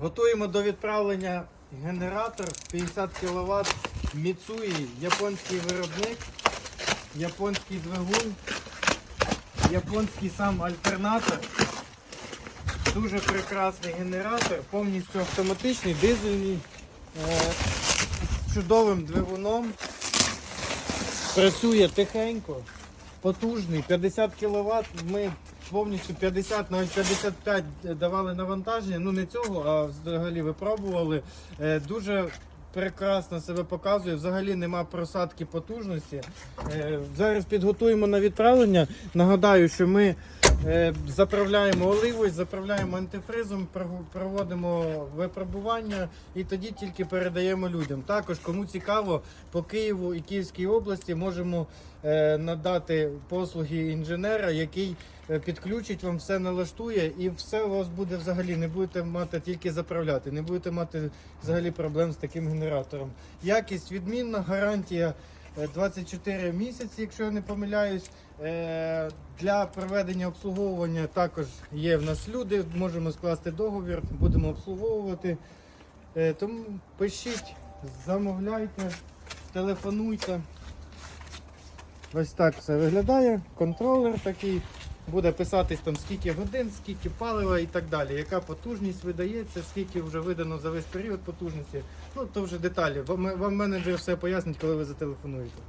Готуємо до відправлення генератор 50 кВт Mitsui, японський виробник, японський двигун, японський сам альтернатор. Дуже прекрасний генератор, повністю автоматичний, дизельний, е, з чудовим двигуном. Працює тихенько, потужний, 50 кВт. Ми повністю 50, навіть 55 давали навантаження. Ну не цього, а взагалі випробували. Е, Дуже прекрасно себе показує. Взагалі нема просадки потужності. Е, Зараз підготуємо на відправлення. Нагадаю, що ми заправляємо оливою, заправляємо антифризом, проводимо випробування і тоді тільки передаємо людям. Також, кому цікаво, по Києву і Київській області можемо е, надати послуги інженера, який е, підключить вам все налаштує, і все у вас буде взагалі. Не будете мати тільки заправляти, не будете мати взагалі проблем з таким генератором. Якість відмінна, гарантія. Е, 24 місяці, якщо я не помиляюсь. Е, Для проведення обслуговування також є в нас люди, можемо скласти договір, будемо обслуговувати. Е, Тому пишіть, замовляйте, телефонуйте. Ось так все виглядає. Контролер такий. Буде писатись там скільки годин, скільки палива і так далі. Яка потужність видається, скільки вже видано за весь період потужності. Ну то вже деталі. Вам, менеджер все пояснить, коли ви зателефонуєте.